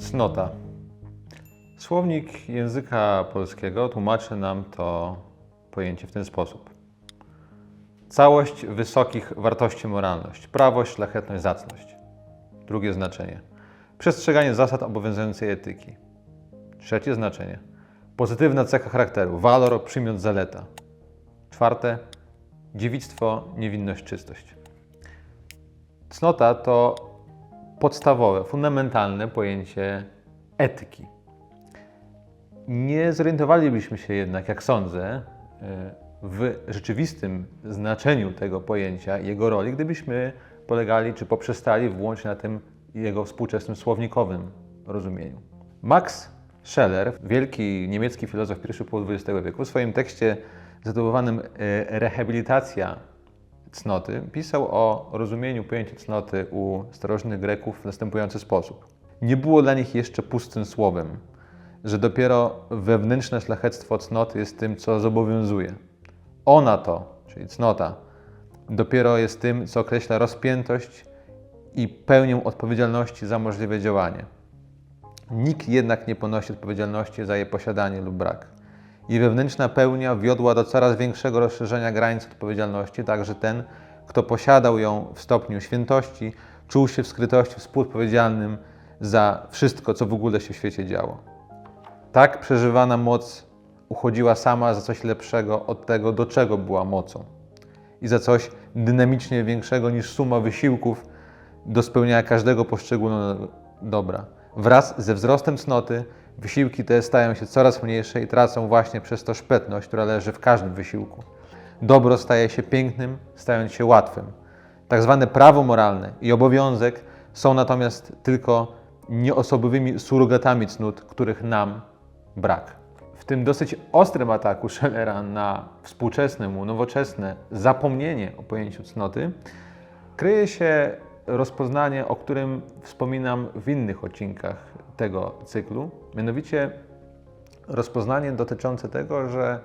Cnota. Słownik języka polskiego tłumaczy nam to pojęcie w ten sposób. Całość wysokich wartości moralność, prawość, szlachetność, zacność. Drugie znaczenie. Przestrzeganie zasad obowiązującej etyki. Trzecie znaczenie. Pozytywna cecha charakteru, walor, przymiot, zaleta. Czwarte. Dziewictwo, niewinność, czystość. Cnota to podstawowe, fundamentalne pojęcie etyki. Nie zorientowalibyśmy się jednak, jak sądzę, y, w rzeczywistym znaczeniu tego pojęcia i jego roli, gdybyśmy polegali czy poprzestali wyłącznie na tym jego współczesnym słownikowym rozumieniu. Max Scheler, wielki niemiecki filozof pierwszej połowy XX wieku, w swoim tekście zatytułowanym y, Rehabilitacja cnoty, pisał o rozumieniu pojęcia cnoty u starożytnych Greków w następujący sposób. Nie było dla nich jeszcze pustym słowem, że dopiero wewnętrzne szlachectwo cnoty jest tym, co zobowiązuje. Ona to, czyli cnota, dopiero jest tym, co określa rozpiętość i pełnię odpowiedzialności za możliwe działanie. Nikt jednak nie ponosi odpowiedzialności za jej posiadanie lub brak. Jej wewnętrzna pełnia wiodła do coraz większego rozszerzenia granic odpowiedzialności, tak że ten, kto posiadał ją w stopniu świętości, czuł się w skrytości współodpowiedzialnym za wszystko, co w ogóle się w świecie działo. Tak przeżywana moc uchodziła sama za coś lepszego od tego, do czego była mocą. I za coś dynamicznie większego niż suma wysiłków do spełniania każdego poszczególnego dobra. Wraz ze wzrostem cnoty wysiłki te stają się coraz mniejsze i tracą właśnie przez to szpetność, która leży w każdym wysiłku. Dobro staje się pięknym, stając się łatwym. Tak zwane prawo moralne i obowiązek są natomiast tylko nieosobowymi surogatami cnót, których nam brak. W tym dosyć ostrym ataku Schellera na współczesne mu, nowoczesne zapomnienie o pojęciu cnoty kryje się rozpoznanie, o którym wspominam w innych odcinkach tego cyklu, mianowicie rozpoznanie dotyczące tego, że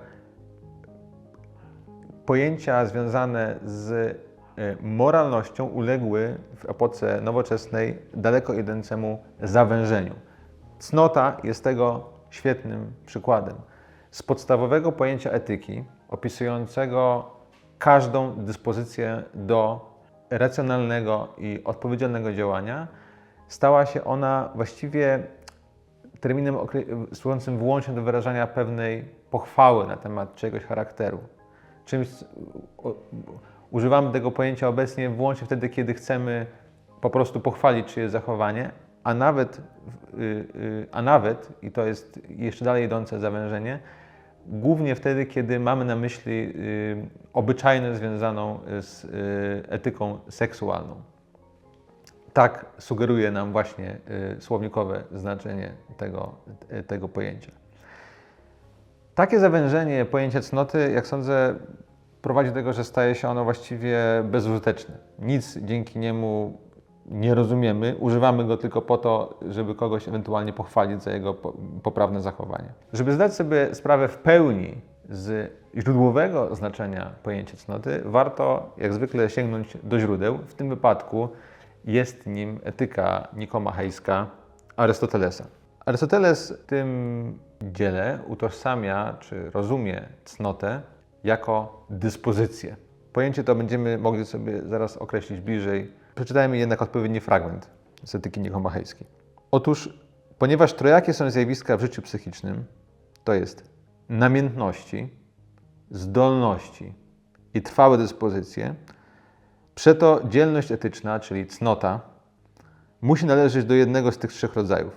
pojęcia związane z e, moralnością uległy w epoce nowoczesnej daleko idącemu zawężeniu. Cnota jest tego świetnym przykładem. Z podstawowego pojęcia etyki, opisującego każdą dyspozycję do racjonalnego i odpowiedzialnego działania, stała się ona właściwie terminem służącym wyłącznie do wyrażania pewnej pochwały na temat czegoś charakteru. Czymś, używamy tego pojęcia obecnie wyłącznie wtedy, kiedy chcemy po prostu pochwalić czyjeś zachowanie, a nawet, y, y, a nawet, i to jest jeszcze dalej idące zawężenie, głównie wtedy, kiedy mamy na myśli y, obyczajność związaną z etyką seksualną. Tak sugeruje nam właśnie y, słownikowe znaczenie tego, y, tego pojęcia. Takie zawężenie pojęcia cnoty, jak sądzę, prowadzi do tego, że staje się ono właściwie bezużyteczne. Nic dzięki niemu nie rozumiemy, używamy go tylko po to, żeby kogoś ewentualnie pochwalić za jego po- poprawne zachowanie. Żeby zdać sobie sprawę w pełni z źródłowego znaczenia pojęcia cnoty, warto jak zwykle sięgnąć do źródeł. W tym wypadku jest nim etyka nikomachejska Arystotelesa. Arystoteles w tym dziele utożsamia czy rozumie cnotę jako dyspozycję. Pojęcie to będziemy mogli sobie zaraz określić bliżej. Przeczytajmy jednak odpowiedni fragment z etyki nikomachejskiej. Otóż, ponieważ trojakie są zjawiska w życiu psychicznym, to jest namiętności, zdolności i trwałe dyspozycje, przeto dzielność etyczna, czyli cnota, musi należeć do jednego z tych trzech rodzajów.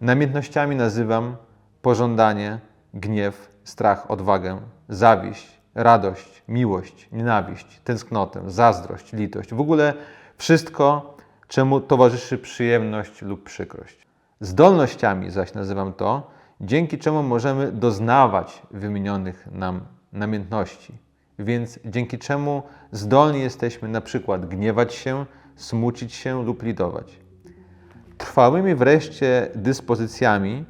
Namiętnościami nazywam pożądanie, gniew, strach, odwagę, zawiść, radość, miłość, nienawiść, tęsknotę, zazdrość, litość. W ogóle wszystko, czemu towarzyszy przyjemność lub przykrość. Zdolnościami zaś nazywam to, dzięki czemu możemy doznawać wymienionych nam namiętności. Więc dzięki czemu zdolni jesteśmy na przykład gniewać się, smucić się lub litować. Trwałymi wreszcie dyspozycjami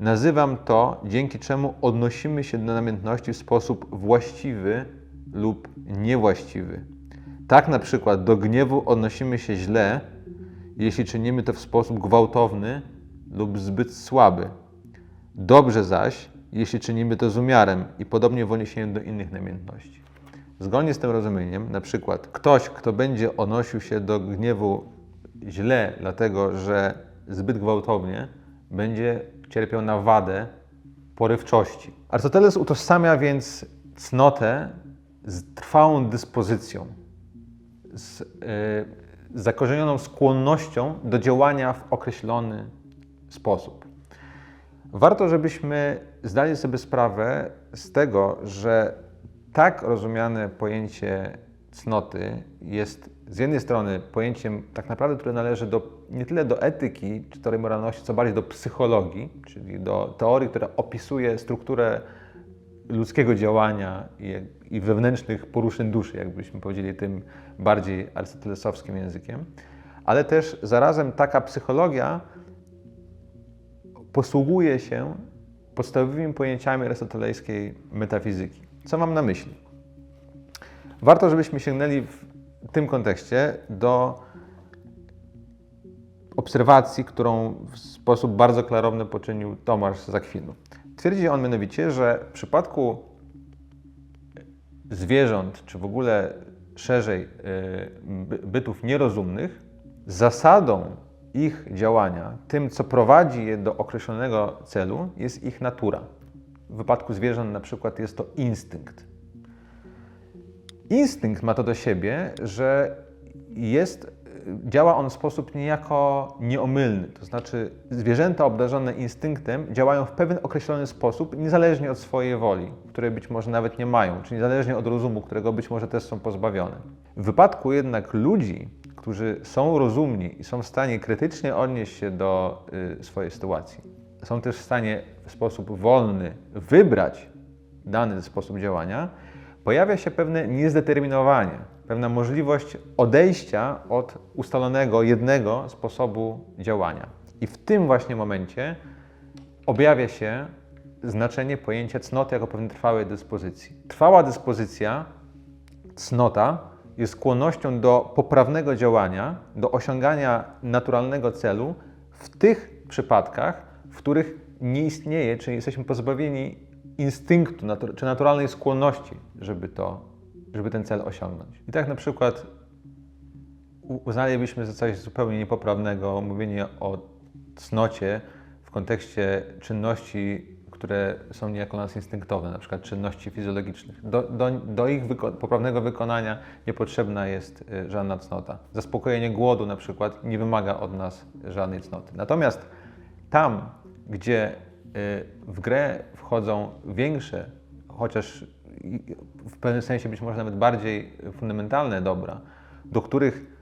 nazywam to, dzięki czemu odnosimy się do namiętności w sposób właściwy lub niewłaściwy. Tak na przykład do gniewu odnosimy się źle, jeśli czynimy to w sposób gwałtowny lub zbyt słaby. Dobrze zaś, jeśli czynimy to z umiarem i podobnie w odniesieniu do innych namiętności. Zgodnie z tym rozumieniem, na przykład ktoś, kto będzie odnosił się do gniewu źle, dlatego że zbyt gwałtownie, będzie cierpiał na wadę porywczości. Arystoteles utożsamia więc cnotę z trwałą dyspozycją, z yy, zakorzenioną skłonnością do działania w określony sposób. Warto, żebyśmy zdali sobie sprawę z tego, że tak rozumiane pojęcie cnoty jest z jednej strony pojęciem tak naprawdę, które należy do, nie tyle do etyki czy teorii moralności, co bardziej do psychologii, czyli do teorii, która opisuje strukturę ludzkiego działania i, i wewnętrznych poruszeń duszy, jakbyśmy powiedzieli tym bardziej arystotelesowskim językiem. Ale też zarazem taka psychologia posługuje się podstawowymi pojęciami arystotelejskiej metafizyki. Co mam na myśli? Warto, żebyśmy sięgnęli w tym kontekście do obserwacji, którą w sposób bardzo klarowny poczynił Tomasz z Akwinu. Twierdzi on mianowicie, że w przypadku zwierząt, czy w ogóle szerzej y, bytów nierozumnych, zasadą ich działania, tym co prowadzi je do określonego celu, jest ich natura. W wypadku zwierząt na przykład jest to instynkt. Instynkt ma to do siebie, że jest, działa on w sposób niejako nieomylny. To znaczy, zwierzęta obdarzone instynktem działają w pewien określony sposób, niezależnie od swojej woli, której być może nawet nie mają, czy niezależnie od rozumu, którego być może też są pozbawione. W wypadku jednak ludzi, którzy są rozumni i są w stanie krytycznie odnieść się do y, swojej sytuacji, są też w stanie w sposób wolny wybrać dany sposób działania, pojawia się pewne niezdeterminowanie, pewna możliwość odejścia od ustalonego jednego sposobu działania. I w tym właśnie momencie objawia się znaczenie pojęcia cnoty jako pewnej trwałej dyspozycji. Trwała dyspozycja, cnota, jest skłonnością do poprawnego działania, do osiągania naturalnego celu w tych przypadkach, w których nie istnieje, czy jesteśmy pozbawieni instynktu czy naturalnej skłonności, żeby, to, żeby ten cel osiągnąć. I tak na przykład uznalibyśmy za coś zupełnie niepoprawnego mówienie o cnocie w kontekście czynności, które są niejako nas instynktowne, na przykład czynności fizjologicznych. Do, do, do ich wyko poprawnego wykonania niepotrzebna jest y, żadna cnota. Zaspokojenie głodu na przykład nie wymaga od nas żadnej cnoty. Natomiast tam, gdzie y, w grę wchodzą większe, chociaż w pewnym sensie być może nawet bardziej fundamentalne dobra, do których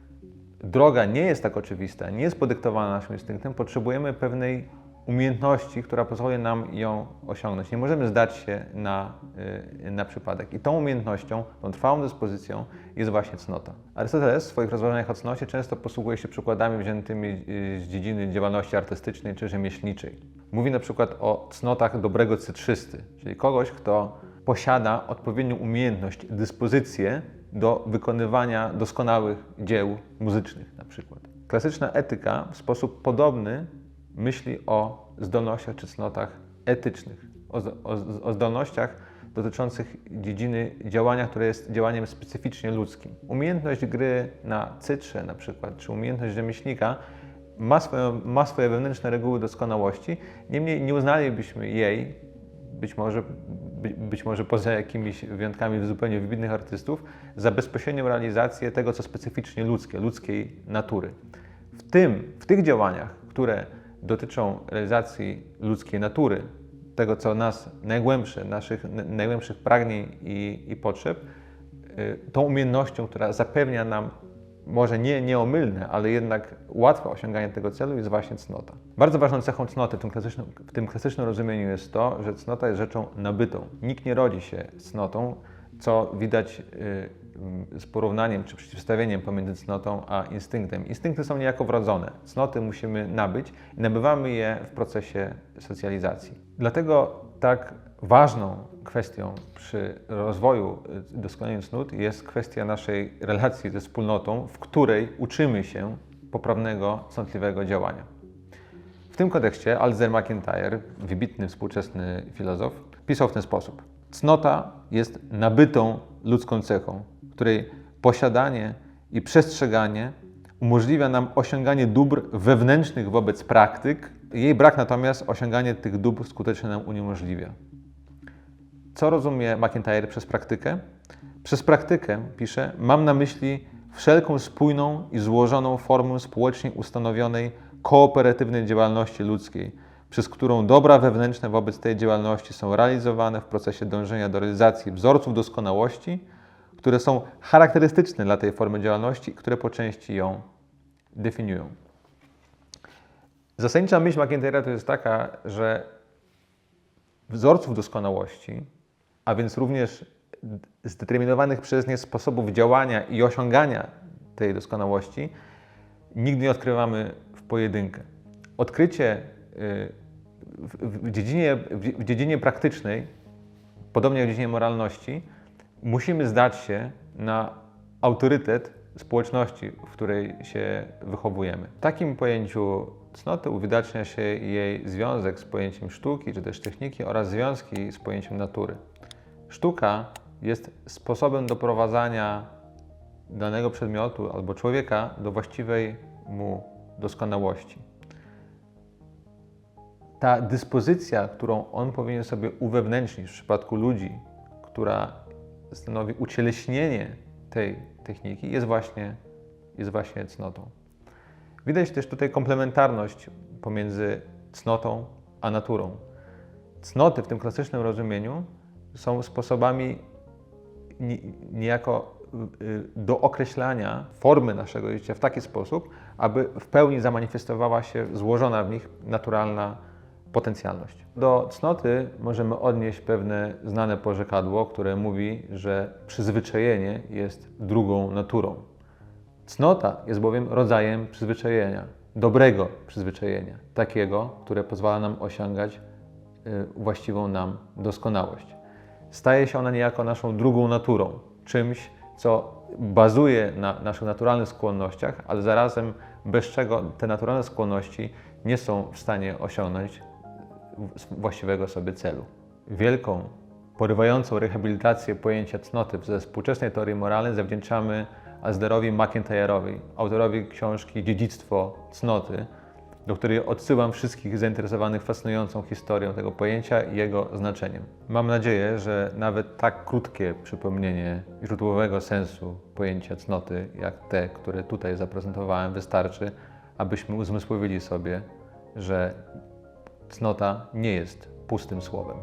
droga nie jest tak oczywista, nie jest podyktowana naszym instynktem, potrzebujemy pewnej umiejętności, która pozwoli nam ją osiągnąć. Nie możemy zdać się na, y, na przypadek. I tą umiejętnością, tą trwałą dyspozycją jest właśnie cnota. Arystoteles w swoich rozważaniach o cnocie często posługuje się przykładami wziętymi y, z dziedziny działalności artystycznej czy rzemieślniczej. Mówi na przykład o cnotach dobrego cytrzysty, czyli kogoś, kto posiada odpowiednią umiejętność, dyspozycję do wykonywania doskonałych dzieł muzycznych na przykład. Klasyczna etyka w sposób podobny myśli o zdolnościach czy cnotach etycznych, o, o, o zdolnościach dotyczących dziedziny działania, które jest działaniem specyficznie ludzkim. Umiejętność gry na cytrze na przykład, czy umiejętność rzemieślnika ma, swoją, ma swoje wewnętrzne reguły doskonałości, niemniej nie uznalibyśmy jej, być może, by, być może poza jakimiś wyjątkami zupełnie wybitnych artystów, za bezpośrednią realizację tego, co specyficznie ludzkie, ludzkiej natury. W tym, w tych działaniach, które dotyczą realizacji ludzkiej natury, tego, co nas najgłębsze, naszych najgłębszych pragnień i, i potrzeb, y, tą umiejętnością, która zapewnia nam może nie nieomylne, ale jednak łatwe osiąganie tego celu jest właśnie cnota. Bardzo ważną cechą cnoty w tym, klasycznym, w tym klasycznym rozumieniu jest to, że cnota jest rzeczą nabytą. Nikt nie rodzi się cnotą, co widać y, z porównaniem czy przeciwstawieniem pomiędzy cnotą a instynktem. Instynkty są niejako wrodzone. Cnoty musimy nabyć i nabywamy je w procesie socjalizacji. Dlatego tak ważną kwestią przy rozwoju y, doskonalenia cnót jest kwestia naszej relacji ze wspólnotą, w której uczymy się poprawnego, cnotliwego działania. W tym kontekście Alexander McIntyre, wybitny współczesny filozof, pisał w ten sposób. Cnota jest nabytą ludzką cechą, której posiadanie i przestrzeganie umożliwia nam osiąganie dóbr wewnętrznych wobec praktyk. Jej brak natomiast osiąganie tych dóbr skutecznie nam uniemożliwia. Co rozumie McIntyre przez praktykę? Przez praktykę, pisze, mam na myśli wszelką spójną i złożoną formę społecznie ustanowionej, kooperatywnej działalności ludzkiej, przez którą dobra wewnętrzne wobec tej działalności są realizowane w procesie dążenia do realizacji wzorców doskonałości, które są charakterystyczne dla tej formy działalności i które po części ją definiują. Zasadnicza myśl McIntyre'a to jest taka, że wzorców doskonałości, a więc również zdeterminowanych przez nie sposobów działania i osiągania tej doskonałości, nigdy nie odkrywamy w pojedynkę. Odkrycie y, w, dziedzinie, w dziedzinie praktycznej, podobnie jak w dziedzinie moralności, musimy zdać się na autorytet społeczności, w której się wychowujemy. W takim pojęciu cnoty uwidacznia się jej związek z pojęciem sztuki czy też techniki oraz związki z pojęciem natury. Sztuka jest sposobem doprowadzania danego przedmiotu albo człowieka do właściwej mu doskonałości. Ta dyspozycja, którą on powinien sobie uwewnętrznić w przypadku ludzi, która stanowi ucieleśnienie tej techniki, jest właśnie, jest właśnie cnotą. Widać też tutaj komplementarność pomiędzy cnotą a naturą. Cnoty w tym klasycznym rozumieniu są sposobami niejako y, do określania formy naszego życia w taki sposób, aby w pełni zamanifestowała się złożona w nich naturalna potencjalność. Do cnoty możemy odnieść pewne znane porzekadło, które mówi, że przyzwyczajenie jest drugą naturą. Cnota jest bowiem rodzajem przyzwyczajenia, dobrego przyzwyczajenia, takiego, które pozwala nam osiągać y, właściwą nam doskonałość. Staje się ona niejako naszą drugą naturą, czymś, co bazuje na naszych naturalnych skłonnościach, ale zarazem bez czego te naturalne skłonności nie są w stanie osiągnąć właściwego sobie celu. Wielką, porywającą rehabilitację pojęcia cnoty ze współczesnej teorii moralnej zawdzięczamy Asderowi McIntyre'owi, autorowi książki Dziedzictwo cnoty, do której odsyłam wszystkich zainteresowanych fascynującą historią tego pojęcia i jego znaczeniem. Mam nadzieję, że nawet tak krótkie przypomnienie źródłowego sensu pojęcia cnoty, jak te, które tutaj zaprezentowałem, wystarczy, abyśmy uzmysłowili sobie, że cnota nie jest pustym słowem.